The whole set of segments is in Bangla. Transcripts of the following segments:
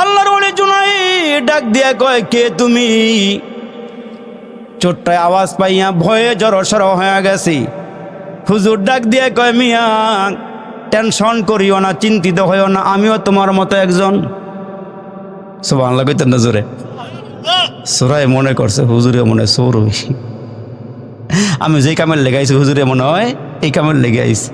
আল্লাহর ওলি জুনাই ডাক দিয়া কয়, কে তুমি? ছোট্ট আওয়াজ পাইয়া ভয়ে জড়সড় হয়ে গেছি। হুজুর ডাক দিয়ে কয়, মিয়া, টেনশন করিও না, চিন্তিত হইও না, আমিও তোমার মতো একজন। সব কইতেন না জোরে। সোরাই মনে করছে হুজুরে মনে সৌর আমি যেই কামের লেগে আইছি হুজুরে মনে হয়, এই কামের লেগে আইছি।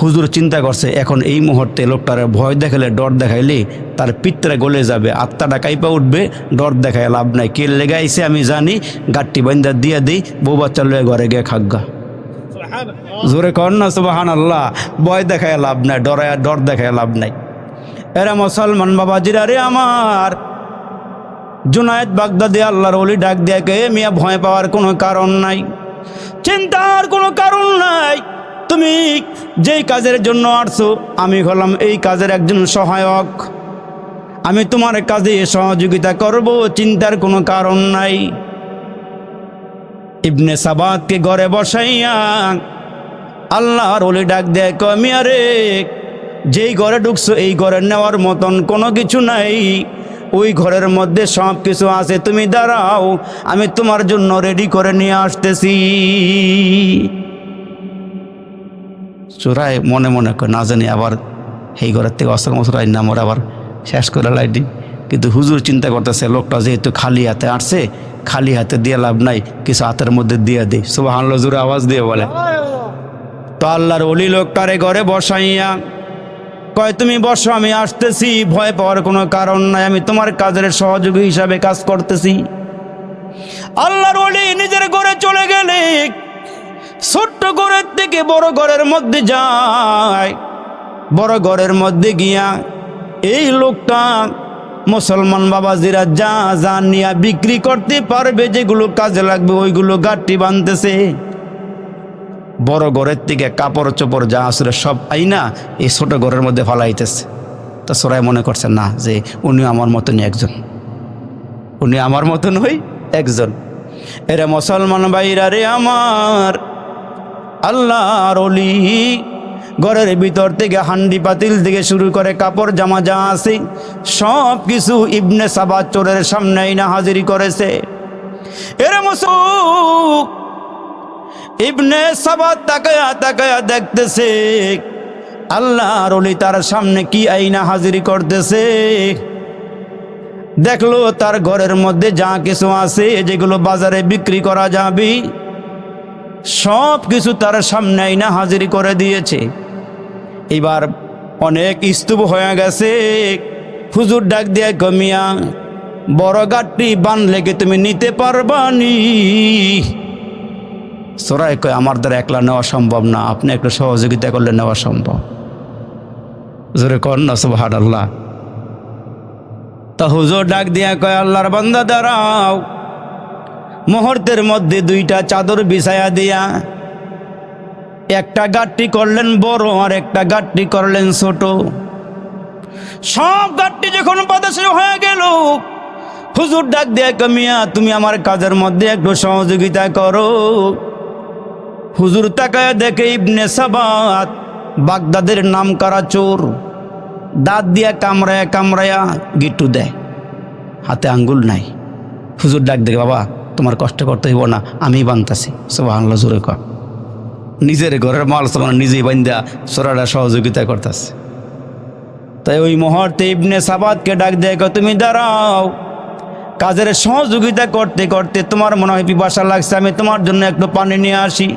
হুজুর চিন্তা করছে, এখন এই মুহূর্তে লোকটারে ভয় দেখালে, ডর দেখাইলে তার পিত্রে গলে যাবে, আত্মাটা কাইপা উঠবে, ডর দেখায় লাভ নাই। কে লেগে আইছে আমি জানি গাঠটি বান্দা দিয়ে দিই, বউ বাচ্চা লয়ে ঘরে গিয়ে খাগ্গা জোরে কর না সুবাহান আল্লাহ ভয় দেখায় লাভ নাই, ডরায়, ডর দেখায় লাভ নাই। এরা মুসলমান বাবাজিরা রে আমার, জুনায়েদ বাগদাদি আল্লাহর ওলি ডাক দিয়ে কে, মিয়া ভয় পাওয়ার কোনো কারণ নাই, চিন্তার কোনো কারণ নাই। তুমি যেই কাজের জন্য আসছো, আমি হলাম এই কাজের একজন সহায়ক। আমি তোমার কাজে সহযোগিতা করব, চিন্তার কোনো কারণ নাই। ইবনে সাবাদকে ঘরে বসাইয়া আল্লাহর ওলি ডাক দেয় কমিয়া রে, যেই ঘরে ঢুকছো, এই ঘরে নেওয়ার মতন কোনো কিছু নাই। ওই ঘরের মধ্যে সব কিছু আছে, তুমি দাঁড়াও, আমি তোমার জন্য রেডি করে নিয়ে আসতেছি। চোরাই মনে মনে করে, না জানি আবার এই ঘরের থেকে বছর আইন নামর আবার শেষ করে লাইটি কিন্তু হুজুর চিন্তা করতেছে, লোকটা যেহেতু খালি হাতে আসছে, খালি হাতে দিয়ে লাভ নাই, কিছু হাতের মধ্যে দিয়ে দিই। সুবাহ জুড়ে আওয়াজ দিয়ে বলে। তো আল্লাহর অলি লোকটারে ঘরে বসাইয়া কয়, তুমি বসো, আমি আসতেছি, ভয় পাওয়ার কোনো কারণ নাই, আমি তোমার কাজের সহযোগী হিসাবে কাজ করতেছি। আল্লাহর অলি নিজের ঘরে চলে গেলে ছোট্ট ঘরের থেকে বড় ঘরের মধ্যে যায়। বড় ঘরের মধ্যে গিয়া এই লোকটা মুসলমান বাবাজিরা যা যা নিয়া বিক্রি করতে পারবে, যেগুলো কাজে লাগবে, ওইগুলো গাঠটি বানতেছে বড় ঘরের থেকে কাপড় চোপড় যা আসলে সব আইনা এই ছোট ঘরের মধ্যে ফলাইতেছে। তো সরাই মনে করছে না, যে উনি আমার মতনই একজন। উনি আমার মতন হই একজন। এরা মুসলমান ভাইরা রে আমার আল্লাহর অলি ঘরের ভিতর থেকে হান্ডি পাতিল থেকে শুরু করে কাপড় জামা যা আছে সব কিছু ইবনে সাবাদ চোরের সামনে আইনা হাজিরি করেছে। এরা মুসুক, ইবনে সাবাদ তাকায়া তাকায়া দেখতেছে, আল্লাহর অলি তার সামনে কি আইনা হাজিরি করতেছে। দেখল তার ঘরের মধ্যে যা কিছু আছে, যেগুলো বাজারে বিক্রি করা যাবে সব কিছু তার সামনে আইনা হাজিরি করে দিয়েছে। এবার অনেক স্তূপ হয়ে গেছে। হুজুর ডাক দিয়ে কমিয়া বড় গাঠটি বানলে কি তুমি নিতে পারবানি সোরাই কয়, আমার দ্বারা একলা নেওয়া সম্ভব না। আপনি একটু সহযোগিতা করলে নেওয়া সম্ভব। জোরে কর না সুবাহান আল্লাহ তা হুজুর ডাক দিয়া কয়, আল্লাহর বান্দা দাঁড়াও। মুহূর্তের মধ্যে দুইটা চাদর বিছায়া দিয়া একটা গাঠটি করলেন বড় আর একটা গাঠটি করলেন ছোট। সব গাঠটি যখন বাতাসে হয়ে গেল, হুজুর ডাক দিয়া কমিয়া তুমি আমার কাজের মধ্যে একটু সহযোগিতা করো। হুজুর তাকায় দেখে ইবনে সাবাত, বাগদাদের নাম করা চোর, দাঁত দিয়া কামড়ায়া কামড়ায়া গিট্টু দেয়। হাতে আঙ্গুল নাই। হুজুর ডাক দেখে, বাবা তোমার কষ্ট করতে হইব না আমি বানতাছি। সব আনলো জোরে কর নিজের ঘরের মাল সামান নিজেই বান্ধা সোরাটা সহযোগিতা করতেছে। তাই ওই মুহূর্তে ইবনে সাবাদকে ডাক দেয় তুমি দাঁড়াও। কাজের সহযোগিতা করতে করতে তোমার মনে হয় পিপাসা লাগছে, আমি তোমার জন্য একটু পানি নিয়ে আসি।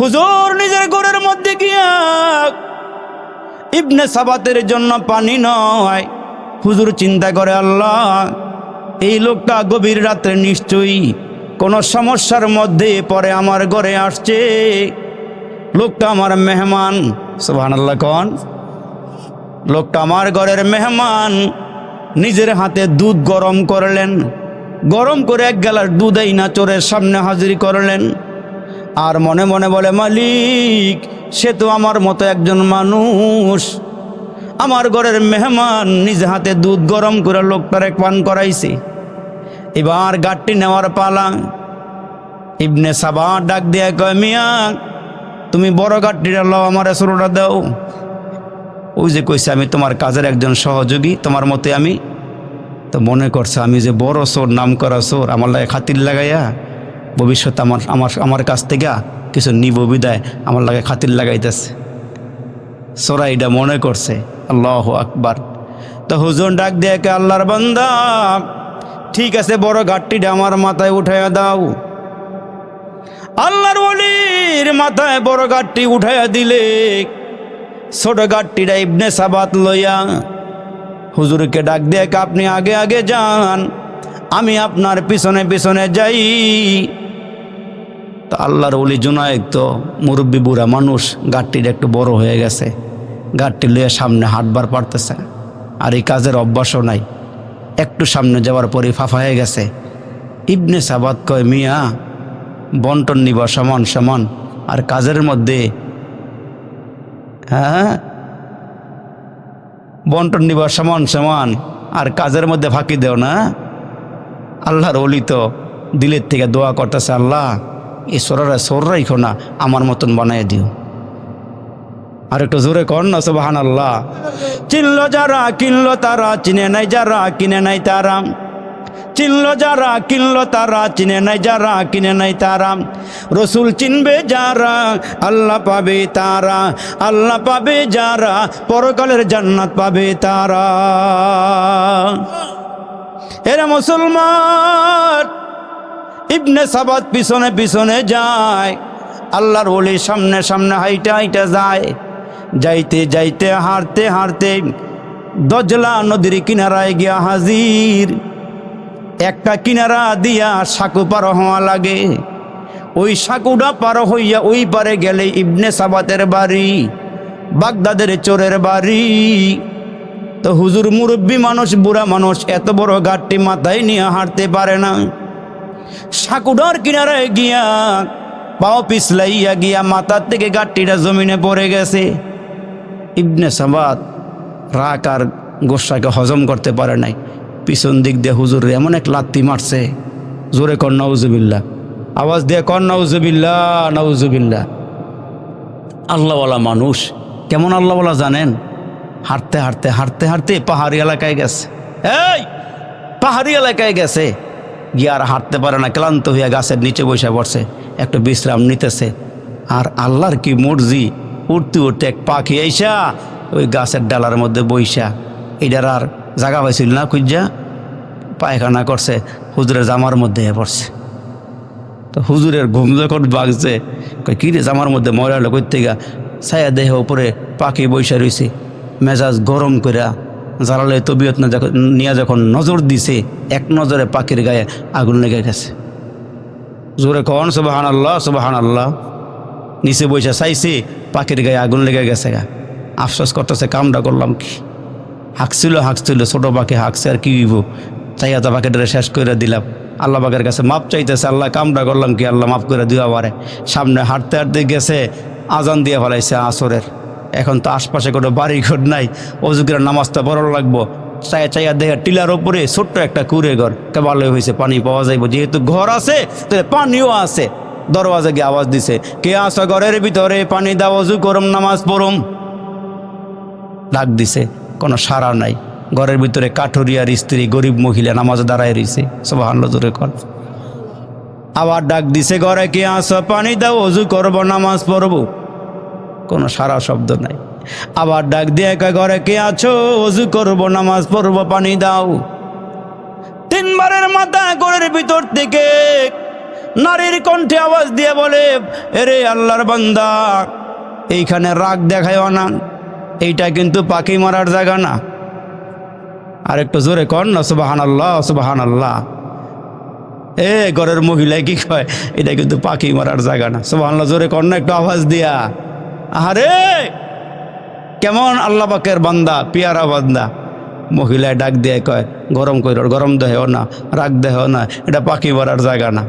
হুজুর, নিজের ঘরের মধ্যে গিয়া ইবনে সাবাতের জন্য পানি নয়। হুজুর চিন্তা করে, আল্লাহ এই লোকটা গভীর রাত্রে নিশ্চয়ই কোনো সমস্যার মধ্যে পরে আমার ঘরে আসছে। লোকটা আমার মেহমান সুবহান আল্লাহ কন। লোকটা আমার ঘরের মেহমান, নিজের হাতে দুধ গরম করলেন। গরম করে এক গেলার দুধ এই নাচরের সামনে হাজির করলেন। আর মনে মনে বলে, মালিক, সে তো আমার মতো একজন মানুষ। আমার ঘরের মেহমান নিজে হাতে দুধ গরম করে লোকটার পান করাইছে। এবার গাঠটি নেওয়ার পালা। ইবনে সাবা ডাক দিয়া কয়, মিয়া, তুমি বড় গাঠটিটা লও আমার ছোটটা দাও। ওই যে কইছে, আমি তোমার কাজের একজন সহযোগী, তোমার মতে আমি তো মনে করছে আমি যে বড় সোর নাম করা সোর আমার লাগে খাতির লাগাইয়া ভবিষ্যতে আমার আমার আমার কাছ থেকে কিছু নিব বিদায়, আমার লাগে খাতির লাগাইতেছে। সোরা এটা মনে করছে। আল্লাহ আকবার। তো হুজুর ডাক দিয়ে আল্লাহর বান্দা ঠিক আছে, বড় ঘাটটিটা আমার মাথায় উঠাইয়া দাও। আল্লাহর অলির মাথায় বড় গাঠটি উঠাইয়া দিলে, ছোট গাঠটিটা ইবনে সাবাত লইয়া হুজুরকে ডাক কে আপনি আগে আগে যান, আমি আপনার পিছনে পিছনে যাই। তো আল্লাহর অলি জুনায়েক তো মুরব্বী বুড়া মানুষ গাঠটির একটু বড় হয়ে গেছে। গাঠটি লইয়া সামনে হাঁটবার পারতেছে। আর এই কাজের অভ্যাসও নাই। একটু সামনে যাওয়ার পরে ফাফা হয়ে গেছে। ইবনে সাবাত কয়, মিয়া, বন্টন নিবা সমান সমান। আর কাজের মধ্যে হ্যাঁ? বন্টন নিবা সমান সমান। আর কাজের মধ্যে ফাঁকি দেও না। আল্লাহর অলি তো দিলের থেকে দোয়া করতেছে, আল্লাহ, এই সোরারা সোর রাইখো না, আমার মতন বানাই দিও। আর একটু জোরে কর না আল্লাহ চিনলো যারা, কিনলো তারা, চিনে নাই যারা, কিনে নাই তারা। চিনলো যারা, কিনলো তারা, চিনে নাই যারা, কিনে নাই তারা। রসুল চিনবে যারা, আল্লাহ পাবে তারা। আল্লাহ পাবে যারা, পরকালের জান্নাত পাবে তারা। এরা মুসলমান। ইবনে সাবাদ পিছনে পিছনে যায়। আল্লাহর ওলি সামনে সামনে হাইটা হাইটা যায়। যাইতে যাইতে হারতে হারতে দজলা নদীর কিনারায় গিয়া হাজির। একটা কিনারা দিয়া সাঁকু পার হওয়া লাগে। ওই সাঁকুটা পার হইয়া ওই পারে গেলে ইবনে সাবাতের বাড়ি, বাগদাদের চোরের বাড়ি। তো হুজুর মুরব্বী মানুষ, বুড়া মানুষ এত বড় গাঠটি মাথায় নিয়ে হাঁটতে পারে না। সাকুডার কিনারায় গিয়া পাও পিছলাইয়া গিয়া মাথার থেকে গাঠটিটা জমিনে পড়ে গেছে। ইবনে সাবাদ রাগ আর গোসাকে হজম করতে পারে নাই। পিছন দিক দিয়ে হুজুর এমন এক লাত্তি মারছে, জোরে কর নাউজুবিল্লা আওয়াজ দিয়ে কর নাউজুবিল্লা নাউজুবিল্লা আল্লাহওয়ালা মানুষ, কেমন আল্লাহওয়ালা জানেন? হাঁটতে হাঁটতে হাঁটতে হাঁটতে পাহাড়ি এলাকায় গেছে। এই, পাহাড়ি এলাকায় গেছে। গিয়ে আর হাঁটতে পারে না, ক্লান্ত হইয়া গাছের নিচে বসে পড়ছে, একটু বিশ্রাম নিতেছে। আর আল্লাহর কি মর্জি? উঠতে উঠতে এক পাখি আইসা, ওই গাছের ডালার মধ্যে বইসা। এটার আর জাগা পাইছিল না খুঁজা, পায়খানা করছে, হুজুরের জামার মধ্যে পড়ছে। তো হুজুরের ঘুম যখন বাগছে কী রে, জামার মধ্যে ময়লা হলো থেকে? ছায়া দেহ উপরে পাখি বৈশা রয়েছে মেজাজ গরম কইরা জ্বালালে তবিয়ত না যখন, নিয়ে যখন নজর দিছে, এক নজরে পাখির গায়ে আগুন লেগে গেছে। জোরে কন সুবাহান আল্লাহ সুবাহান আল্লাহ নিচে বৈশা চাইছে, পাখির গায়ে আগুন লেগে গেছে গা। আফসোস করতেছে, কামটা করলাম কি? হাঁকছিল হাঁকছিল, ছোটো পাখি হাঁকছে আর কি হইব? চাইয়া তো পাখিটা শেষ করে দিলাম। আল্লাহ পাকের কাছে মাপ চাইতেছে, আল্লাহ কামটা করলাম কি? আল্লাহ মাফ করে দিবা পারে সামনে হাঁটতে হাঁটতে গেছে, আজান দিয়ে ফেলাইছে আসরের। এখন তো আশপাশে কোনো বাড়ি ঘর নাই অজুকের নামাজটা বড় লাগবো। চাইয়া চাইয়া দেখে টিলার ওপরে ছোট্ট একটা কুড়ে ঘর ভালো হয়েছে পানি পাওয়া যাইব। যেহেতু ঘর আছে, তাহলে পানিও আছে। দরওয়াজা গিয়ে আওয়াজ দিছে, কে আসো ঘরের ভিতরে? পানি দাও, অজু করম, নামাজ পড়ম। ডাক দিছে, কোনো সারা নাই। ঘরের ভিতরে কাঠুরিয়ার স্ত্রী, গরিব মহিলা নামাজে দাঁড়ায় রয়েছে সব হাল্লো জোরে কর আবার ডাক দিছে, ঘরে কে আসো পানি দাও, অজু করব, নামাজ পড়ব। কোনো সারা শব্দ নাই। আবার ডাক দিয়ে একা ঘরে কে আছো? অজু করব, নামাজ পড়ব, পানি দাও। তিনবারের মাথা ঘরের ভিতর থেকে নারীর কণ্ঠে আওয়াজ দিয়ে বলে, এরে আল্লাহর বান্দা, এইখানে রাগ দেখায় না। এইটা কিন্তু পাখি মারার জায়গা না। আর একটু জোরে কর না সুবাহান আল্লাহ সুবাহান আল্লাহ এ ঘরের মহিলা কি কয়, এটা কিন্তু পাখি মারার জায়গা না। সুবাহান জোরে কর না একটু আওয়াজ দিয়া। আরে কেমন আল্লাহ পাকের বান্দা, পিয়ারা বান্দা। মহিলায় ডাক দিয়ে কয়, গরম কইর, গরম দেহ না, রাগ দেহ না, এটা পাখি মারার জায়গা না।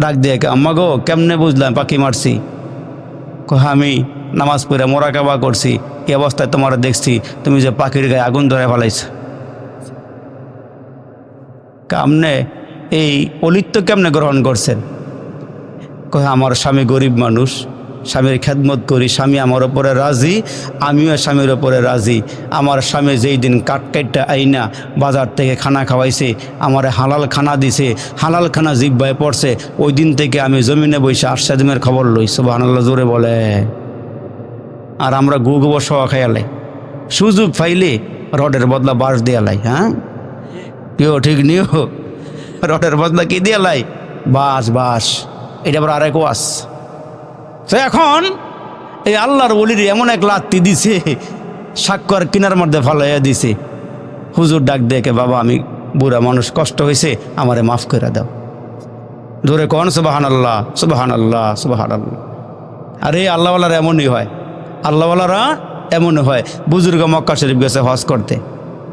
ডাক দিয়ে আম্মা গো, কেমনে বুঝলাম? পাখি মারছি। কয় আমি নামাজ পড়ে মোরাকাবা করছি। এই অবস্থায় তোমার দেখছি, তুমি যে পাখির গায়ে আগুন ধরে ফেলাইছ। কামনে এই অলিত্য কেমনে গ্রহণ করছেন? কহে আমার স্বামী গরিব মানুষ। স্বামীর খেদমত করি, স্বামী আমার ওপরে রাজি, আমিও স্বামীর ওপরে রাজি। আমার স্বামী যেই দিন কাটকাইটটা আইনা বাজার থেকে খানা খাওয়াইছে, আমার হালাল খানা দিছে, হালাল খানা জিব্বায় পড়ছে, ওই দিন থেকে আমি জমিনে বসে আর্শাদিমের খবর লই, সুবহানাল্লাহ, জোরে বলে। আর আমরা গু গোবর সহ খাইয়ালাই সুযোগ পাইলে রডের বদলা বাঁশ দিয়ালাই হ্যাঁ? কেউ ঠিক নিও? রডের বদলা কি দিয়ালাই বাস বাস এটা আবার আরেক ওয়াস তো এখন এই আল্লাহর বলির এমন এক লাত্তি দিছে সাক্ষর কিনার মধ্যে ফালাইয়া দিছে। হুজুর ডাক দেখে বাবা, আমি বুড়া মানুষ, কষ্ট হয়েছে আমারে মাফ করে দাও। ধরে কন সুবাহান আল্লাহ সুবাহান আল্লাহ সুবাহান আল্লাহ আরে, আল্লাহওয়ালারা এমনই হয়। আল্লাহওয়ালারা এমনই হয়। বুজুর্গ মক্কা শরীফ গেছে হজ করতে।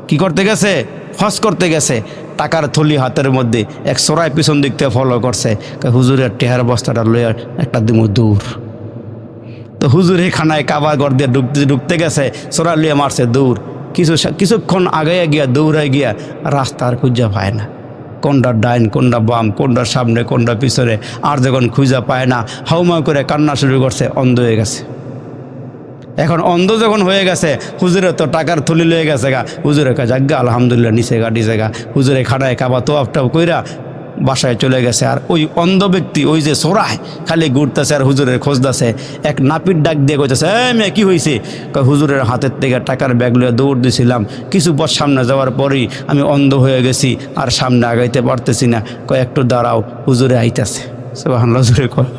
কি করতে গেছে? হজ করতে গেছে। টাকার থলি হাতের মধ্যে, এক সরাই পিছন দিক থেকে ফলো করছে। হুজুরের টেহার বস্তাটা লইয়া একটা দিমু দূর। তো হুজুর খানায় কাবা ঘর দিয়ে ঢুকতে ঢুকতে গেছে সোরা লিয়ে মারছে দৌড়। কিছু কিছুক্ষণ আগে গিয়া দৌড়ায় গিয়া রাস্তার খুঁজা পায় না। কোনটা ডাইন কোনটা বাম কোনটা সামনে কোনটা পিছনে আর যখন খুঁজা পায় না হাউমা করে কান্না শুরু করছে অন্ধ হয়ে গেছে। এখন অন্ধ যখন হয়ে গেছে হুজুরে তো টাকার থলি লয়ে গেছে গা। হুজুরে কা যাক গা, আলহামদুলিল্লাহ নিচে গা নিচে গা। হুজুরে খাড়ায় কাবা তো আপটাপ কইরা বাসায় চলে গেছে। আর ওই অন্ধ ব্যক্তি, ওই যে সোরায় খালি ঘুরতেছে আর হুজুরের খোঁজতেছে এক নাপির ডাক দিয়ে কইতেছে, এ মেয়ে, কী হয়েছে হুজুরের হাতের থেকে টাকার ব্যাগ লয়ে দৌড় দিছিলাম। কিছু পর সামনে যাওয়ার পরেই আমি অন্ধ হয়ে গেছি, আর সামনে আগাইতে পারতেছি না। কয়, একটু দাঁড়াও, হুজুরে আইতাছে। সবাই হুজুরে কয়।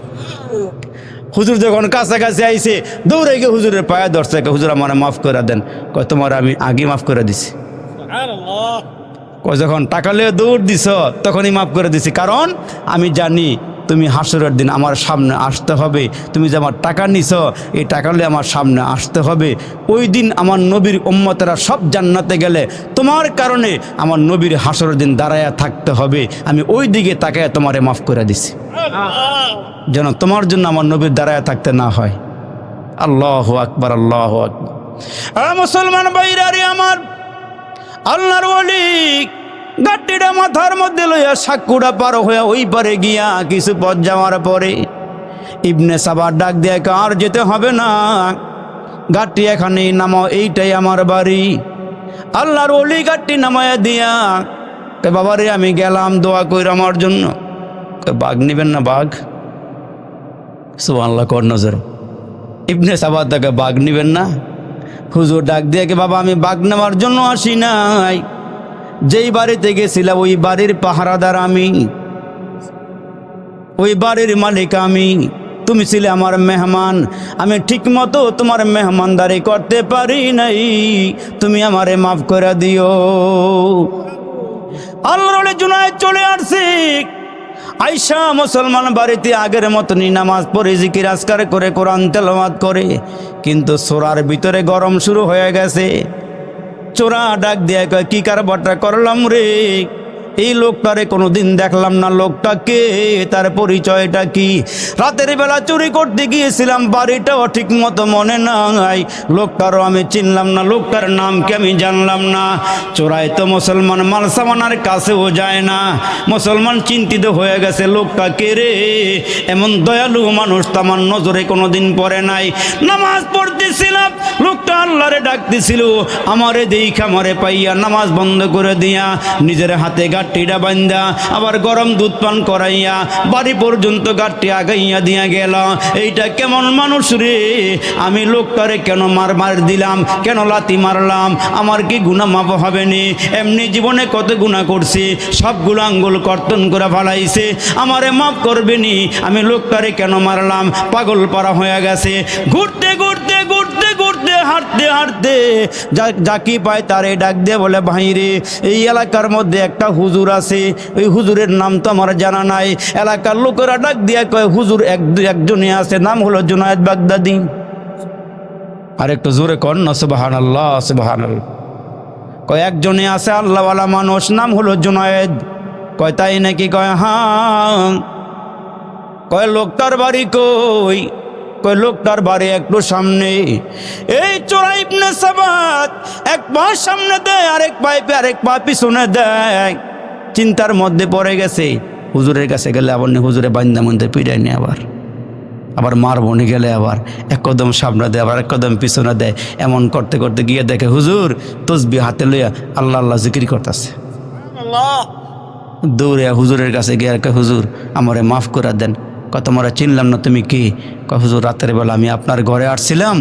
হুজুর যখন কাছাকাছি আইছে, দৌড়ে গিয়ে হুজুরের পায়ে ধরছে। হুজুর, আমার মাফ করে দেন। কয়, তোমার আমি আগে মাফ করে দিছি। যখন টাকা লিয়ে দৌড় দিছ, তখনই মাফ করে দিছি। কারণ আমি জানি তুমি হাসরের দিন আমার সামনে আসতে হবে। তুমি যে আমার টাকা নিছ, এই টাকা নিয়ে আমার সামনে আসতে হবে। ওই দিন আমার নবীর উম্মতেরা সব জান্নাতে গেলে, তোমার কারণে আমার নবীর হাসরের দিন দাঁড়ায়া থাকতে হবে। আমি ওই দিকে তাকায় তোমারে মাফ করে দিছি। যেন তোমার জন্য আমার নবীর দাঁড়ায় থাকতে না হয়। আল্লাহ আকবার আল্লাহ আকবার। মুসলমান বাইরারি আমার, আল্লাহর ওলি। গাড্ডিটা মাথার মধ্যে লইয়া সাকুড়া পার হইয়া ওই পারে গিয়া কিছু পথ যাওয়ার পরে ইবনে সাবার ডাক দিয়ে আর যেতে হবে না। গাড়টি এখানেই নামাও, এইটাই আমার বাড়ি। আল্লাহর ওলি গাড়টি নামায়া দিয়া কে বাবারে, আমি গেলাম দোয়া কইর আমার জন্য। বাঘ নিবেন না, বাঘ? সুবহানাল্লাহ, কর নজর। ইবনে সাবাদ তাকে, বাঘ নিবেন না? হুজুর ডাক দিয়ে বাবা, আমি বাঘ নেওয়ার জন্য আসি নাই। যেই বাড়িতে গেছিলাম, ওই বাড়ির পাহারাদার আমি। ওই বাড়ির মালিক আমি। তুমি ছিলে আমার মেহমান। আমি ঠিক মতো তোমার মেহমানদারি করতে পারি নাই। তুমি আমারে মাফ করে দিও। আল্লাহর জুনায় চলে আসছি। আইসা মুসলমান বাড়িতে আগের মতনই নামাজ পড়ে, জিকির, আজকার করে, কোরআন তেলাওয়াত করে। কিন্তু সোরার ভিতরে গরম শুরু হয়ে গেছে। চোরা ডাক দিয়ে কয় কি কারবারটা করলাম রে? এই লোকটারে কোনোদিন দেখলাম না। লোকটা কে তার পরিচয়টা কি? রাতের বেলা চুরি করতে গিয়েছিলাম বাড়িটাও ঠিক মতো মনে নাই। লোকটারও আমি চিনলাম না, লোকটার নাম কি আমি জানলাম না। চোরাই তো মুসলমান মালসামানার কাছেও যায় না। মুসলমান চিন্তিত হয়ে গেছে লোকটা কে রে, এমন দয়ালু মানুষ তো আমার নজরে কোনোদিন পড়ে নাই। নামাজ পড়তেছিলাম, লোকটা আল্লাহরে ডাকতেছিল, আমারে দেইখা আমারে পাইয়া নামাজ বন্ধ করে দিয়া নিজের হাতে গাঠটিটা বান্ধা, আবার গরম দুধ পান করাইয়া বাড়ি পর্যন্ত গাঠটি আগাইয়া দিয়া গেল। এইটা কেমন মানুষ রে? আমি লোকটারে কেন মার মার দিলাম? কেন লাতি মারলাম? আমার কি গুণা মাপ হবে নি? এমনি জীবনে কত গুণা করছি? সবগুলো আঙ্গুল কর্তন করে ফালাইছে। আমারে মাফ করবে নি? আমি লোকটারে কেন মারলাম? পাগল পারা হয়ে গেছে। ঘুরতে ঘুরতে ঘুরতে ঘুরতে হাঁটতে হাঁটতে যাকি পায় তারে ডাক দিয়ে বলে ভাইরে এই এলাকার মধ্যে একটা হুজুর আছে। ওই হুজুরের নাম তো আমার জানা নাই। এলাকার লোকেরা ডাক দিয়ে কয়, হুজুর, এক একজনে আছে। নাম হলো জুনায়দ বাগদাদি। আর একটু জোরে কর না সুবাহান আল্লাহ সুবাহান কয় একজনে আছে আল্লাহওয়ালা মানুষ, নাম হলো জুনায়েদ। কয়, তাই নাকি? কয় হ্যাঁ। কয় লোকটার বাড়ি কই? কই লোকটার বাড়ি একটু সামনে। এই ইবনে সাবাত এক পা সামনে দেয় আরেক পাইপে আরেক পা পিছনে দেয়। চিন্তার মধ্যে পড়ে গেছে। হুজুরের কাছে গেলে আবার হুজুরে বান্দা মধ্যে পিড়ায় নি আবার। আবার মারবনি গেলে আবার এক কদম সামনে দেয় আবার এক কদম পিছনে দেয়। এমন করতে করতে গিয়ে দেখে হুজুর তসবি হাতে লইয়া আল্লাহ আল্লাহ জিকির করতেছে। দৌড়ে হুজুরের কাছে গিয়ে হুজুর আমারে মাফ করে দেন। কত মরা চিনলাম না, তুমি কি? হুজুর, রাতের বেলা আমি আপনার ঘরে আসছিলাম।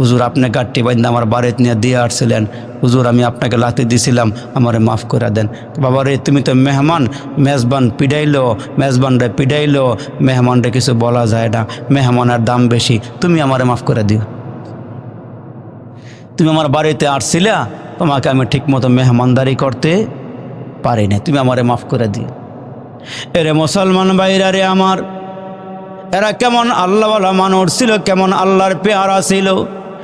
হুজুর, আপনি গাঠটি বাইন্দা আমার বাড়িতে নিয়ে দিয়ে আসছিলেন। হুজুর, আমি আপনাকে লাথি দিছিলাম, আমারে মাফ করে দেন। বাবা রে, তুমি তো মেহমান, মেজবান পিডাইলো মেজবানরে পিডাইলো মেহমানরে কিছু বলা যায় না, মেহমানের দাম বেশি, তুমি আমারে মাফ করে দিও। তুমি আমার বাড়িতে আসছিলা, তোমাকে আমি ঠিকমতো মেহমানদারি করতে পারি না তুমি আমারে মাফ করে দিও। এরে মুসলমান ভাইরা রে আমার এরা কেমন আল্লাহওয়ালা মানুষ ছিল কেমন আল্লাহর পেয়ারা ছিল।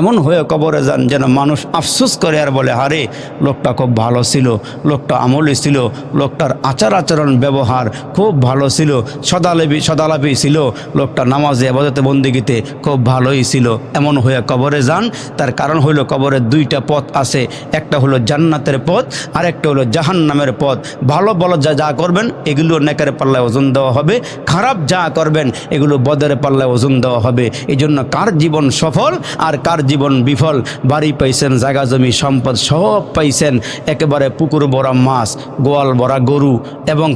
এমন হয়ে কবরে যান যেন মানুষ আফসোস করে আর বলে, হারে, লোকটা খুব ভালো ছিল, লোকটা আমলি ছিল, লোকটার আচার আচরণ, ব্যবহার খুব ভালো ছিল সদালাপি সদালাপি ছিল, লোকটা নামাজে, আবাদতে, বন্দিগিতে খুব ভালোই ছিল। এমন হয়ে কবরে যান, তার কারণ হলো কবরের দুইটা পথ আছে। একটা হলো জান্নাতের পথ আর একটা হলো জাহান্নামের পথ। ভালো বলো, যা যা করবেন, এগুলো নেকের পাল্লায় ওজন দেওয়া হবে। খারাপ যা করবেন, এগুলো বদের পাল্লায় ওজন দেওয়া হবে। এই জন্য কার জীবন সফল আর কার জীবন বিফল, বাড়ি পাইছেন, জায়গা জমি, সম্পদ সব পাইছেন, একেবারে পুকুর ভরা মাছ, গোয়াল ভরা গরু এবং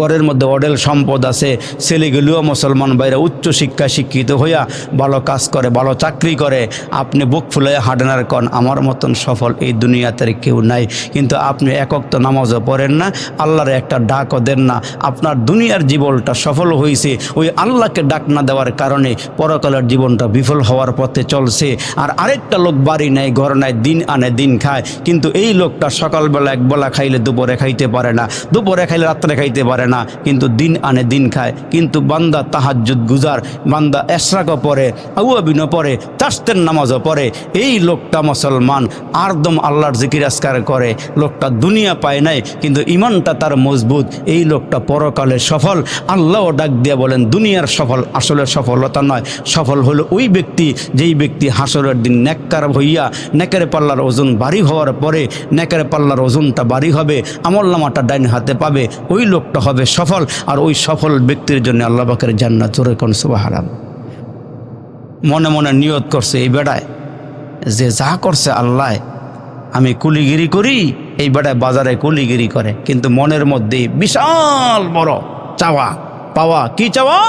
ঘরের মধ্যে অডেল সম্পদ আছে। ছেলেগুলিও মুসলমান বাইরে উচ্চ শিক্ষা শিক্ষিত হইয়া ভালো কাজ করে, ভালো চাকরি করে। আপনি বুক ফুলে হাডেনার কন, আমার মতন সফল এই দুনিয়াতে কেউ নাই। কিন্তু আপনি একক তো নামাজও পড়েন না, আল্লাহর একটা ডাকও দেন না। আপনার দুনিয়ার জীবনটা সফল হয়েছে ওই আল্লাহকে ডাক না দেওয়ার কারণে পরকালের জীবনটা বিফল হওয়ার পথে চলছে। আর আরেকটা লোক বাড়ি নেয়, ঘর নেয়, দিন আনে, দিন খায়। কিন্তু এই লোকটা সকালবেলা এক বেলা খাইলে দুপুরে খাইতে পারে না। দুপুরে খাইলে রাত্রে খাইতে পারে না। কিন্তু দিন আনে, দিন খায়। কিন্তু বান্দা তাহাজ্জুদ গুজার, বান্দা এশরাকও পড়ে, আউয়াবিনও পড়ে, তাস্তের নামাজও পড়ে। এই লোকটা মুসলমান, আরদম আল্লাহর জিকির আসকার করে। লোকটা দুনিয়া পায় নাই, কিন্তু ইমানটা তার মজবুত। এই লোকটা পরকালে সফল। আল্লাহও ডাক দিয়ে বলেন, দুনিয়ার সফল, আসলে সফলতা নয়। সফল হলো ওই ব্যক্তি, যেই ব্যক্তি হাসরের দিন নেককার হইয়া নেকের পাল্লার ওজন ভারী হওয়ার পরে নেকের পাল্লার ওজনটা ভারী হবে, আমল নামাটা ডাইন হাতে পাবে, ওই লোকটা হবে সফল। আর ওই সফল ব্যক্তির জন্য আল্লাহ বাকের জান্নাত জোরে কোন হারাম মনে মনে নিয়ত করছে, এই বেড়ায় যে যা করছে আল্লাহ, আমি কুলিগিরি করি, এই বেড়ায় বাজারে কুলিগিরি করে। কিন্তু মনের মধ্যে বিশাল বড় চাওয়া, পাওয়া, কি চাওয়া?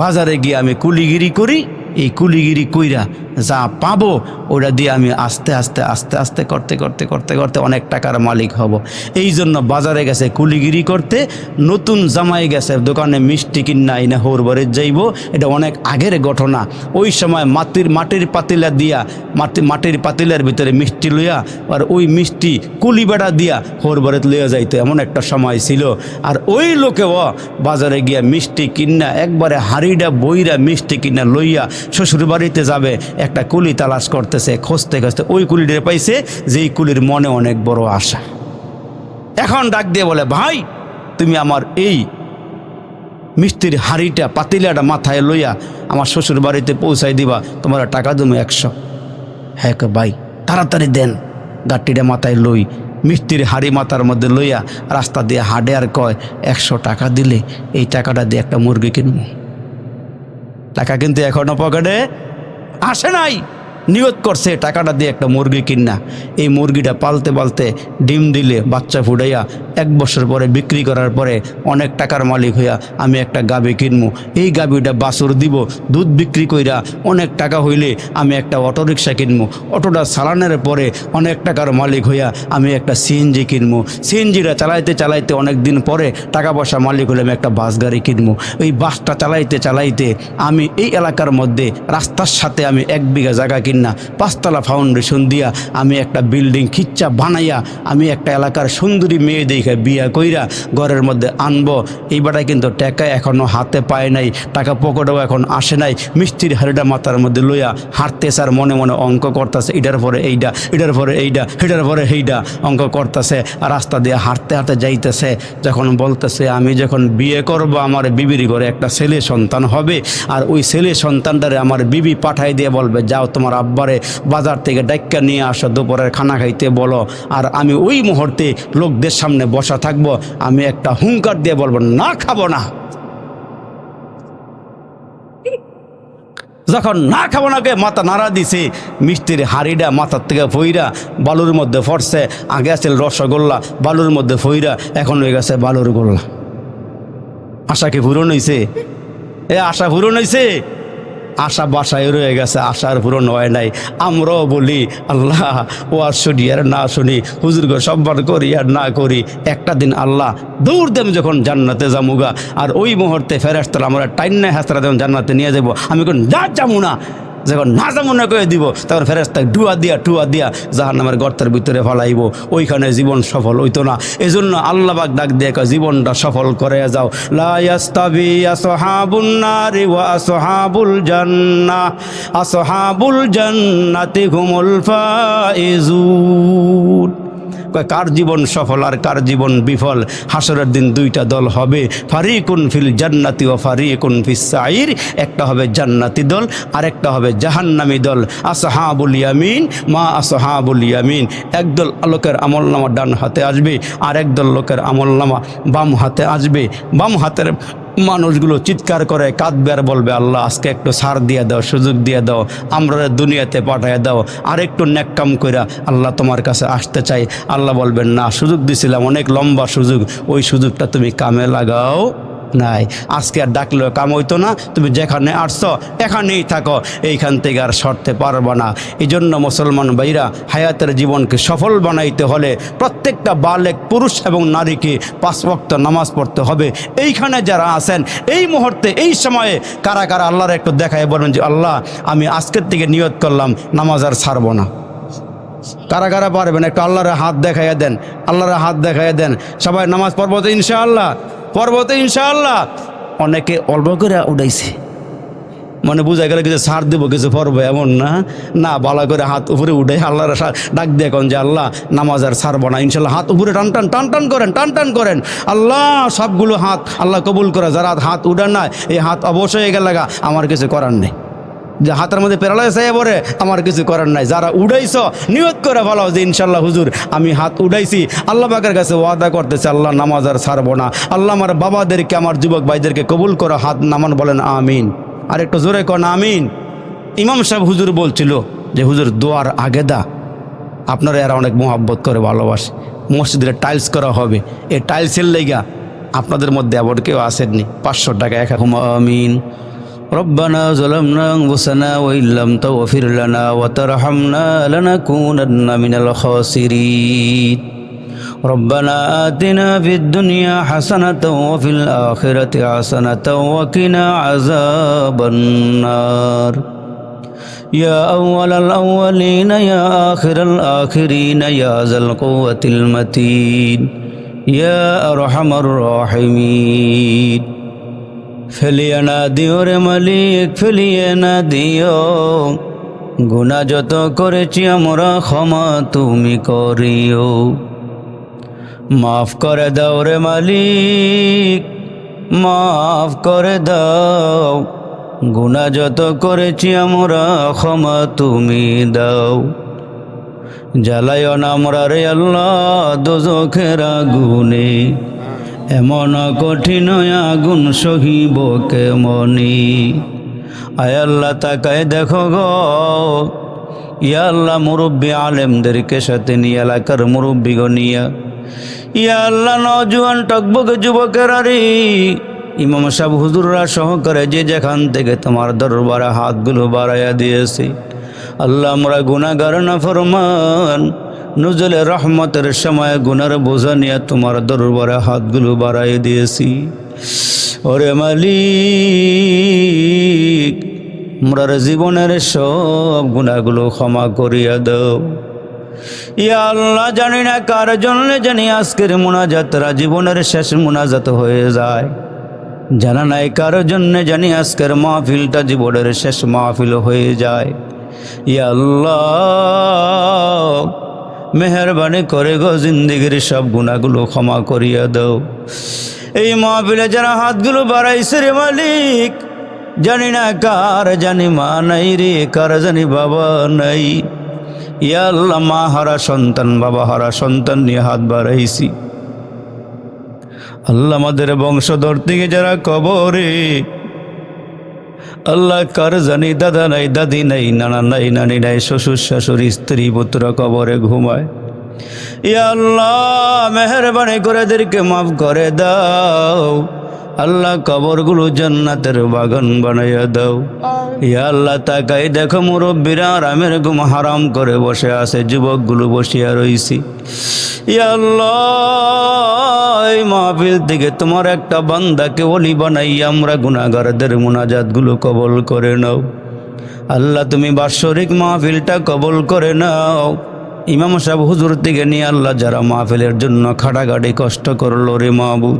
বাজারে গিয়ে আমি কুলিগিরি করি, এই কুলিগিরি কইরা যা পাবো, ওটা দিয়ে আমি আস্তে আস্তে আস্তে আস্তে করতে করতে করতে করতে অনেক টাকার মালিক হব। এই জন্য বাজারে গেছে কুলিগিরি করতে, নতুন জামাই গেছে, দোকানে মিষ্টি কিনা, এনে হোর বাড়ি যাইব। এটা অনেক আগের ঘটনা। ওই সময় মাটির মাটির পাতিলা দিয়া, মাটি, মাটির পাতিলার ভিতরে মিষ্টি লইয়া, আর ওই মিষ্টি কুলি বেড়া দিয়া হোর বাড়িতে লইয়া যাইতো। এমন একটা সময় ছিল। আর ওই লোকেও বাজারে গিয়া মিষ্টি কিনা, একবারে হাড়িটা বইরা মিষ্টি কিনা লইয়া শ্বশুর বাড়িতে যাবে একটা কুলি তালাশ করতেছে, খুঁজতে খুঁজতে, ওই কুলিটা পাইছে, যেই কুলির মনে অনেক বড় আশা। এখন ডাক দিয়ে বলে, ভাই, তুমি আমার এই মিষ্টির হাড়িটা, পাতিলাটা মাথায় লইয়া আমার শ্বশুর বাড়িতে পৌঁছাই দিবা, তোমার টাকা তুমি একশো। হ্যাঁ ভাই, তাড়াতাড়ি দেন। গাটিটা মাথায় লই, মিষ্টির হাড়ি মাথার মধ্যে লইয়া রাস্তা দিয়ে হাডে আর কয়, একশো টাকা দিলে এই টাকাটা দিয়ে একটা মুরগি কিনবো। টাকা কিন্তু এখনও পকেটে আসে নাই। নিয়ত করছে, টাকাটা দিয়ে একটা মুরগি কিনা এই মুরগিটা পালতে পালতে ডিম দিলে বাচ্চা ফুটাইয়া এক বছর পরে বিক্রি করার পরে অনেক টাকার মালিক হইয়া আমি একটা গাবি কিনবো এই গাবিটা বাছুর দিব, দুধ বিক্রি কইরা অনেক টাকা হইলে আমি একটা অটোরিকশা কিনবো অটোটা চালানোর পরে অনেক টাকার মালিক হইয়া আমি একটা সিএনজি কিনবো সিএনজিটা চালাইতে চালাইতে অনেক দিন পরে টাকা পয়সা মালিক হলে আমি একটা বাস গাড়ি কিনবো এই বাসটা চালাইতে চালাইতে আমি এই এলাকার মধ্যে রাস্তার সাথে আমি এক বিঘা জায়গা কিনবো কিনা পাঁচতলা ফাউন্ডেশন দিয়া আমি একটা বিল্ডিং খিচ্চা বানাইয়া আমি একটা এলাকার সুন্দরী মেয়ে দেখে বিয়া কইরা ঘরের মধ্যে আনব। এইবারটাই কিন্তু টাকা এখনও হাতে পায় নাই, টাকা পকেটেও এখন আসে নাই। মিষ্টির হাড়িটা মাথার মধ্যে লইয়া হাঁটতেছে আর মনে মনে অঙ্ক করতেছে, এটার পরে এইটা এটার পরে এইটা এটার পরে এইটা অঙ্ক করতেছে। আর রাস্তা দিয়ে হাঁটতে হাঁটতে যাইতেছে, যখন বলতেছে, আমি যখন বিয়ে করব, আমার বিবির ঘরে একটা ছেলে সন্তান হবে। আর ওই ছেলে সন্তানটারে আমার বিবি পাঠাই দিয়ে বলবে, যাও তোমার আব্বারে বাজার থেকে ডাক্কা নিয়ে আসো, দুপুরের খানা খাইতে বলো। আর আমি ওই মুহূর্তে লোকদের সামনে বসা থাকব, আমি একটা হুঙ্কার দিয়ে বলব, না খাব না। যখন না খাব নাকে মাথা নাড়া দিছে, মিষ্টির হাড়িটা মাথার থেকে ফইরা বালুর মধ্যে ফরছে, আগে আছিল রসগোল্লা, বালুর মধ্যে ফইরা এখন হয়ে গেছে বালুর গোল্লা। আশা কি পূরণ হয়েছে এ আশা পূরণ হয়েছে আশা বাসায় রয়ে গেছে, আশার পুরো নয় নাই। আমরাও বলি, আল্লাহ ও আর শুনি আর না শুনি হুজুরকে সম্মান করি আর না করি, একটা দিন আল্লাহ দৌড় দেব যখন জান্নাতে যামুগা। আর ওই মুহূর্তে ফেরাস্তাল আমরা টাইন্না হাসরা যখন জান্নাতে নিয়ে যাব, আমি কোন যা যাব না। যখন নাজা মনে করে দিব, তখন ফেরাস্তা ডুয়া দিয়া টুয়া দিয়া জাহান নামের গর্তের ভিতরে ফলাইব। ওইখানে জীবন সফল হইতো না। এই জন্য আল্লাহবাক ডাক দিয়ে জীবনটা সফল করে যাও। ওয়া আসহাবুল আসহাবুল জান্নাতি হুমুল ফাইজুন। কার জীবন সফল আর কার জীবন বিফল? হাসরের দিন দুইটা দল হবে। ফারিকুন ফিল জান্নাতি ও ফারিকুন ফিস সাইর একটা হবে জান্নাতি দল আর একটা হবে জাহান্নামি দল। আসহাবুল ইয়ামিন, মা আসহাবুল ইয়ামিন। একদল লোকের আমলনামা ডান হাতে আসবে আর একদল লোকের আমলনামা বাম হাতে আসবে। বাম হাতের মানুষগুলো চিৎকার করে, কাঁদবে আর বলবে, আল্লাহ, আজকে একটু সার দিয়ে দাও, সুযোগ দিয়ে দাও, আমরা দুনিয়াতে পাঠায় দাও। আর একটু ন্যাক্কাম কইরা আল্লাহ তোমার কাছে আসতে চাই। আল্লাহ বলবেন, না, সুযোগ দিছিলাম, অনেক লম্বা সুযোগ। ওই সুযোগটা তুমি কামে লাগাও। নাই। আজকে আর ডাকলেও কাম হইতো না, তুমি যেখানে আসছো এখানেই থাকো, এইখান থেকে আর সরতে পারবে না। এই জন্য মুসলমান ভাইরা, হায়াতের জীবনকে সফল বানাইতে হলে প্রত্যেকটা বালেক পুরুষ এবং নারীকে পাঁচ নামাজ পড়তে হবে। এইখানে যারা আছেন, এই মুহূর্তে, এই সময়ে কারা কারা আল্লাহর একটু দেখায় বলেন যে, আল্লাহ, আমি আজকের থেকে নিয়ত করলাম, নামাজ আর ছাড়বো না। কারা কারা পারবেন? একটু আল্লাহরে হাত দেখাইয়া দেন, আল্লাহরে হাত দেখাইয়া দেন। সবাই নামাজ পড়ব তো ইনশাআল্লাহ। পড়ব ইনশাল্লাহ অনেকে অল্প করে উঠাইছে। মানে বোঝা গেলে কিছু সার দেবো কিছু পর্ব এমন না। না বালা করে হাত উপরে উঠে আল্লাহর ডাক দিয়ে এখন যে আল্লাহ নামাজ আর সার না। ইনশাল্লাহ হাত উপরে টান টান টান টান করেন, টান টান করেন। আল্লাহ সবগুলো হাত আল্লাহ কবুল করে, যারা হাত উঠান না এই হাত অবশ্যই গেলে লাগা আমার কিছু করার নেই। যে হাতের মধ্যে প্যারালাইজ হয়ে পড়ে, আমার কিছু করার নাই। যারা উড়াইছ, নিয়ত করে ভালো যে ইনশাল্লাহ হুজুর, আমি হাত উড়াইছি। আল্লাহ পাকের কাছে ওয়াদা করতেছে, আল্লাহ নামাজ আর ছাড়বো না। আল্লাহ আমার বাবাদেরকে, আমার যুবক ভাইদেরকে কবুল করে, হাত নামান বলেন, আমিন। আর একটু জোরে কন, আমিন। ইমাম সাহেব হুজুর বলছিল যে, হুজুর, দোয়ার আগে দা। আপনারা এরা অনেক মোহাব্বত করে ভালোবাসে। মসজিদের টাইলস করা হবে। এই টাইলসের লেগা আপনাদের মধ্যে আবার কেউ আসেননি। পাঁচশো টাকা এক আমিন। ربنا ظلمنا أنفسنا وإن لم تغفر لنا وترحمنا لنكونن من الخاسرين. ربنا آتنا في الدنيا حسنة وفي الآخرة حسنة وقنا عذاب النار. يا أول الأولين يا آخر الآخرين يا ذا القوة المتين يا أرحم الراحمين. ফেলিয়ে না দিও রে মালিক, ফেলিয়ে না দিও। গুণা যত করেছি আমরা, ক্ষমা তুমি করিও। মাফ করে দাও রে মালিক, মাফ করে দাও। গুণা যত করেছি আমরা, ক্ষমা তুমি দাও। জ্বালায় না আমরা রে আল্লাহ, দোজখের আগুনে। এমন কঠিন আগুন সহিব কেমনি? আয় আল্লাহ তাকায় দেখো গো। ইয়া আল্লাহ মুরব্বী আলেমদেরকে সাথে নিয়ে, এলাকার মুরব্বী গনিয়া ইয়া আল্লাহ নজুয়ান টকবক যুবকেরা রে ইমাম সাহেব হুজুররা সহকারে যে যেখান থেকে তোমার দরবারে হাতগুলো বাড়াইয়া দিয়েছে। আল্লাহ আমরা গুণাগার না ফরমান। নজলে রহমতের সময় গুনার বোঝা নিয়ে তোমার দরবারে হাতগুলো বাড়াই দিয়েছি। ওরে মালিক, মোরার জীবনের সব গুণাগুলো ক্ষমা করিয়া দাও। ইয়া আল্লাহ, জানি না কার জন্য জানি আজকের মোনাজাতরা জীবনের শেষ মোনাজাত হয়ে যায়। জানা নাই কারও জন্য জানি আজকের মাহফিলটা জীবনের শেষ মাহফিল হয়ে যায়। ইয়া আল্লাহ মেহরবানি করে গো জিন্দিগির সব গুণাগুলো ক্ষমা করিয়া দাও। এই মাহফিলে যারা হাতগুলো বাড়াইছে রে মালিক, জানি না কার, জানি মা নাই রে, কার জানি বাবা নাই। ইয়াল্লা মা হারা সন্তান, বাবা হারা সন্তান নিয়ে হাত বাড়াইছি। আল্লাহ আমাদের বংশধর থেকে যারা কবরে আল্লাহ কার জানি দাদা নাই, দাদি নাই, নানা নাই, নানি নাই, শ্বশুর শাশুড়ি, স্ত্রী, পুত্র কবরে ঘুমায়। ইয়া আল্লাহ, মেহরবানি করে এদেরকে মাফ করে দাও। আল্লাহ কবরগুলো জান্নাতের বাগান বানাইয়া দাও। ইয়া আল্লাহ, তাকাই দেখো মুরব্বীরা আরামের ঘুম হারাম করে বসে আছে, যুবকগুলো বসিয়া রইছি। এই মাহফিল থেকে তোমার একটা বান্দাকে অলি বানাই, আমরা গুণাগারদের মোনাজাতগুলো কবল করে নাও। আল্লাহ, তুমি বাৎসরিক মাহফিলটা কবল করে নাও। ইমাম সাহেব হুজুর থেকে নিয়ে আল্লাহ, যারা মাহফিলের জন্য খাটাখাটি কষ্ট করল রে মাহবুদ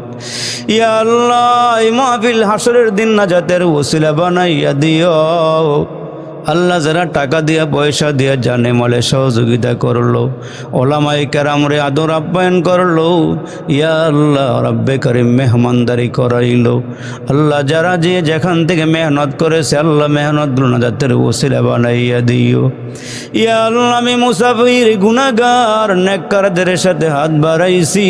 ইয়া আল্লাহ, এই মাহফিল হাসরের দিন না জাতের ওসিলা বানাইয়া দিও। আল্লাহ যারা টাকা দিয়া, পয়সা দিয়া জানে মলে সহযোগিতা করল ওলামাই কেরামরে আদর আপ্যায়ন করল, ইয়া আল্লাহ রব্বে করিম মেহমানদারি করাইল। আল্লাহ যারা যে যেখান থেকে মেহনত করেছে, আল্লাহ মেহনত গুণাজাতের ওসিলা বানাইয়া দিও। ইয়া আল্লাহ, আমি মুসাফির গুনাগার নেককারদের সাথে হাত বাড়াইছি।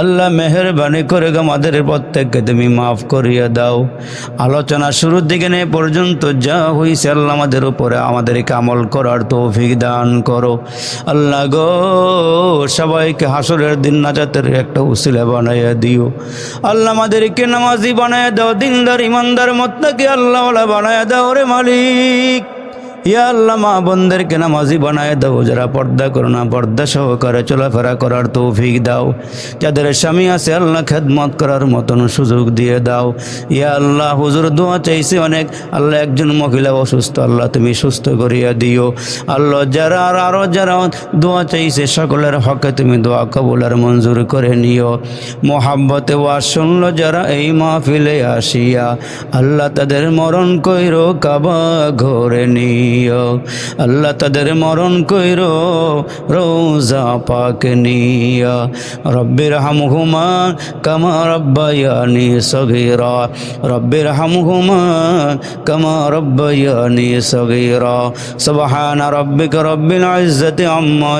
আল্লাহ মেহরবানি করে আমাদের প্রত্যেককে তুমি মাফ করিয়া দাও। আলোচনা শুরুর দিকে পর্যন্ত যা হয়েছে আল্লাহ আমাদের উপরে আমাদেরকে আমল করার তৌফিক দান করো। আল্লাহ গো, সবাইকে হাসরের দিন নাজাতের একটা উসিলা বানাইয়া দিও। আল্লাহ আমাদেরকে নামাজি বানায় দাও, দিনদার, ইমানদার, মত্তাকে আল্লাহ বানায় দাও রে মালিক। ইয়া আল্লাহ, মা বোনদেরকে নামাজি বানায় দাও, যারা পর্দা করো না, পর্দা সহকারে চলাফেরা করার তৌফিক দাও। যাদের স্বামী আছে, আল্লাহ খেদমত করার মতন সুযোগ দিয়ে দাও। ইয়া আল্লাহ, হুজুর দোয়া চাইছে অনেক। আল্লাহ একজন মহিলা অসুস্থ, আল্লাহ তুমি সুস্থ করিয়া দিও। আল্লাহ যারা আর আরও যারা দোয়া চাইছে, সকলের হকে তুমি দোয়া কবুলার মঞ্জুর করে নিও। মোহাব্বতে ওয়া শুনল যারা এই মাহফিলে আসিয়া, আল্লাহ তাদের মরণ কইর কাবা ঘরে নিও। আল্লাহ তাদের মরণ কইর রোজা পাক নিয়া। রব্বির হামহুমা কামা রব্বায়ানি সগীরা। রব্বির হামহুমা কামা রব্বায়ানি সগীরা। সুবহান রব্বিক রব্বিল আজ্জতে আম্মা